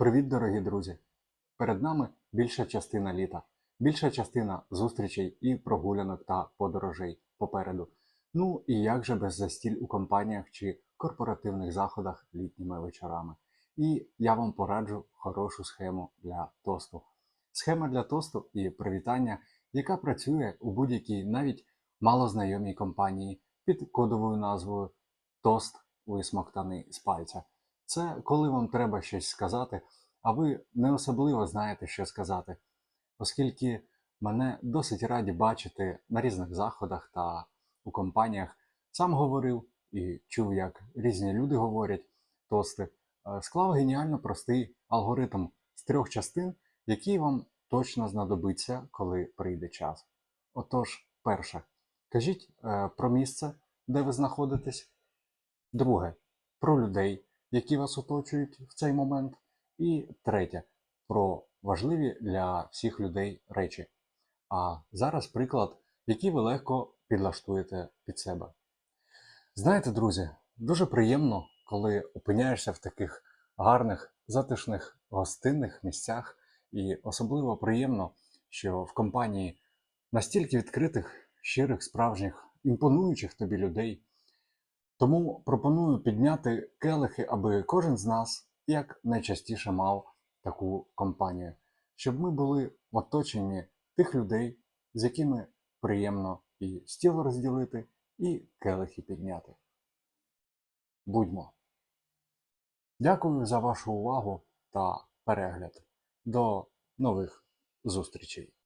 Привіт, дорогі друзі! Перед нами більша частина літа, більша частина зустрічей і прогулянок та подорожей попереду. Ну і як же без застіль у компаніях чи корпоративних заходах літніми вечорами. І я вам пораджу хорошу схему для тосту. Схема для тосту і привітання, яка працює у будь-якій навіть малознайомій компанії під кодовою назвою Тост висмоктаний з пальця. Це коли вам треба щось сказати, а ви не особливо знаєте, що сказати, оскільки мене досить раді бачити на різних заходах та у компаніях. Сам говорив і чув, як різні люди говорять тости. Е, Склав геніально простий алгоритм з трьох частин, який вам точно знадобиться, коли прийде час. Отож, перше, кажіть е, про місце, де ви знаходитесь. Друге, про людей, які вас оточують в цей момент. І третє про важливі для всіх людей речі. А зараз приклад, який ви легко підлаштуєте під себе. Знаєте, друзі, дуже приємно, коли опиняєшся в таких гарних, затишних, гостинних місцях, і особливо приємно, що в компанії настільки відкритих, щирих, справжніх, імпонуючих тобі людей. Тому пропоную підняти келихи, аби кожен з нас як найчастіше мав таку компанію, щоб ми були в оточенні тих людей, з якими приємно і стіл розділити, і келихи підняти. Будьмо. Дякую за вашу увагу та перегляд. До нових зустрічей!